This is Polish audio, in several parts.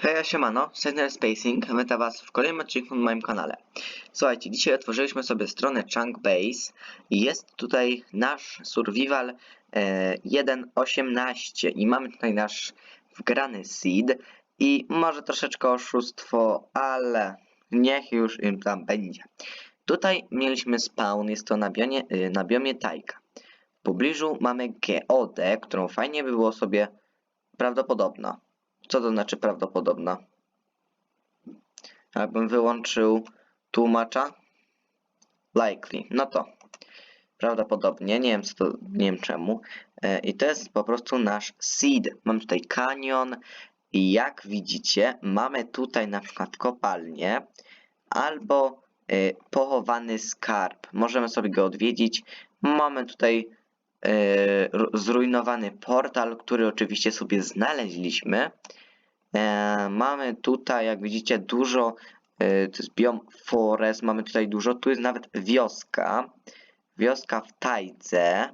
Hej, siemano, Sentinel Spacing, witam was w kolejnym odcinku na moim kanale. Słuchajcie, dzisiaj otworzyliśmy sobie stronę Chunk Base i jest tutaj nasz survival e, 1.18 i mamy tutaj nasz wgrany seed i może troszeczkę oszustwo, ale niech już im tam będzie. Tutaj mieliśmy spawn, jest to na biomie, y, na biomie Tajka. W pobliżu mamy geodę, którą fajnie by było sobie prawdopodobna. Co to znaczy prawdopodobna? Jakbym wyłączył tłumacza? Likely. No to prawdopodobnie. Nie wiem, co to, nie wiem czemu. E, I to jest po prostu nasz seed. Mamy tutaj kanion. I jak widzicie, mamy tutaj na przykład kopalnię albo e, pochowany skarb. Możemy sobie go odwiedzić. Mamy tutaj e, ru- zrujnowany portal, który oczywiście sobie znaleźliśmy. E, mamy tutaj, jak widzicie, dużo. E, to jest biom forest, mamy tutaj dużo. Tu jest nawet wioska. Wioska w Tajdze.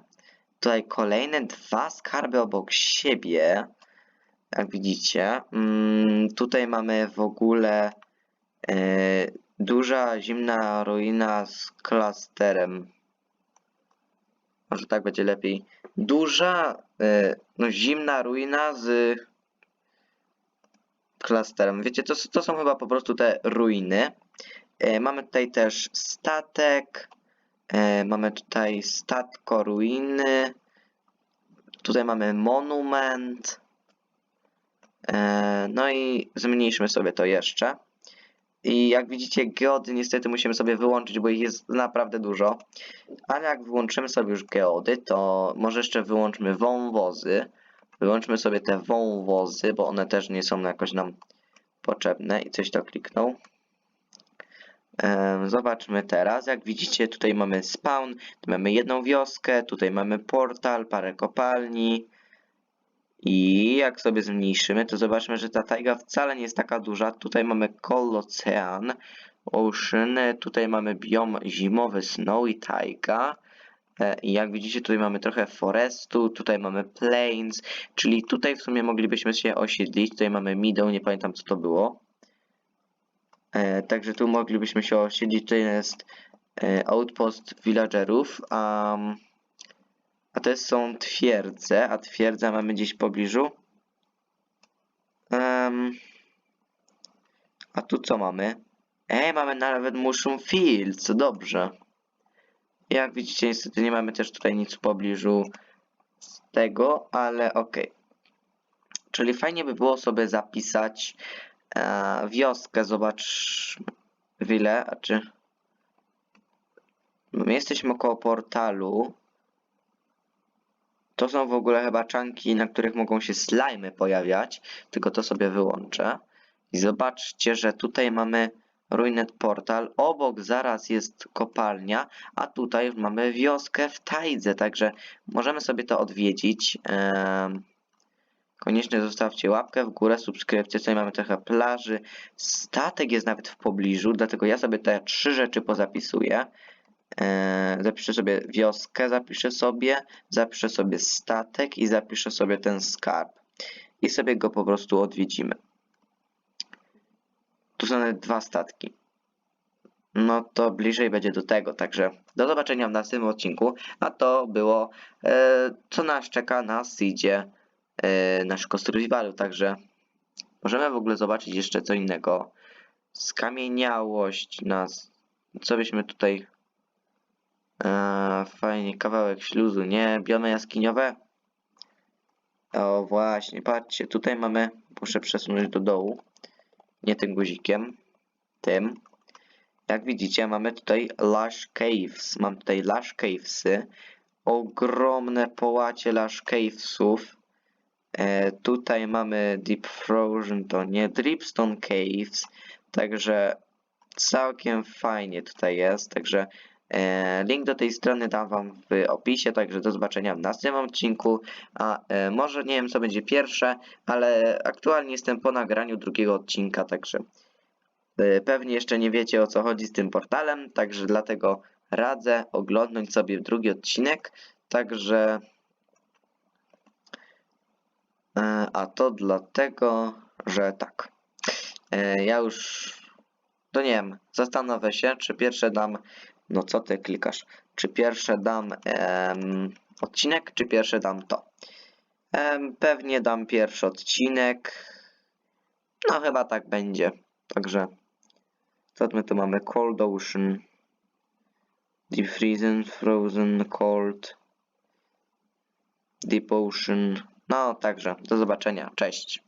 Tutaj kolejne dwa skarby obok siebie. Jak widzicie. Mm, tutaj mamy w ogóle e, duża zimna ruina z klasterem. Może tak będzie lepiej. Duża, no zimna ruina z klasterem. Wiecie, to, to są chyba po prostu te ruiny. E, mamy tutaj też statek. E, mamy tutaj statko ruiny. Tutaj mamy monument. E, no i zmniejszmy sobie to jeszcze. I jak widzicie, geody niestety musimy sobie wyłączyć, bo ich jest naprawdę dużo. Ale jak wyłączymy sobie już geody, to może jeszcze wyłączmy wąwozy. Wyłączmy sobie te wąwozy, bo one też nie są jakoś nam potrzebne. I coś to kliknął. Zobaczmy teraz. Jak widzicie, tutaj mamy spawn, tu mamy jedną wioskę, tutaj mamy portal, parę kopalni. I jak sobie zmniejszymy, to zobaczmy, że ta tajga wcale nie jest taka duża. Tutaj mamy Kolocean, Ocean, tutaj mamy biom zimowy Snow i tajga. E, I jak widzicie, tutaj mamy trochę forestu, tutaj mamy plains, czyli tutaj w sumie moglibyśmy się osiedlić. Tutaj mamy meadow, nie pamiętam co to było. E, także tu moglibyśmy się osiedlić. Tutaj jest e, outpost villagerów, a, a to są twierdze, a twierdza mamy gdzieś w pobliżu. Em, a tu co mamy? Ej, mamy nawet Mushroom Field, co dobrze. Jak widzicie, niestety nie mamy też tutaj nic w pobliżu tego, ale okej. Czyli fajnie by było sobie zapisać e, wioskę, zobacz ile, a czy my jesteśmy około portalu. To są w ogóle chyba czanki, na których mogą się slimy pojawiać, tylko to sobie wyłączę. I zobaczcie, że tutaj mamy Ruinet Portal, obok zaraz jest kopalnia, a tutaj już mamy wioskę w Tajdze, także możemy sobie to odwiedzić. Koniecznie zostawcie łapkę w górę, subskrypcję. Tutaj mamy trochę plaży. Statek jest nawet w pobliżu, dlatego ja sobie te trzy rzeczy pozapisuję. E, zapiszę sobie wioskę, zapiszę sobie, zapiszę sobie statek i zapiszę sobie ten skarb. I sobie go po prostu odwiedzimy. Tu są dwa statki. No to bliżej będzie do tego, także do zobaczenia w następnym odcinku. A to było e, co nas czeka na seedzie e, naszego survivalu, także możemy w ogóle zobaczyć jeszcze co innego. Skamieniałość nas. Co byśmy tutaj e, fajnie, kawałek śluzu, nie? Biomy jaskiniowe. O właśnie, patrzcie, tutaj mamy, muszę przesunąć do dołu, nie tym guzikiem, tym. Jak widzicie, mamy tutaj Lush Caves. Mam tutaj Lush Cavesy. Ogromne połacie Lush Cavesów. E, tutaj mamy Deep Frozen, to nie Dripstone Caves. Także całkiem fajnie tutaj jest. Także link do tej strony dam wam w opisie. Także do zobaczenia w następnym odcinku. A e, może nie wiem co będzie pierwsze, ale aktualnie jestem po nagraniu drugiego odcinka. Także Y, Pewnie jeszcze nie wiecie o co chodzi z tym portalem, także dlatego radzę oglądnąć sobie drugi odcinek. Także. e, A to dlatego, że tak. E, ja już, to nie wiem, zastanowię się, czy pierwsze dam, no co ty klikasz, czy pierwsze dam em, odcinek, czy pierwsze dam to. Em, pewnie dam pierwszy odcinek, no chyba tak będzie, także co my tu mamy, Cold Ocean, Deep Freezing, Frozen, Cold, Deep Ocean, no także, do zobaczenia, cześć.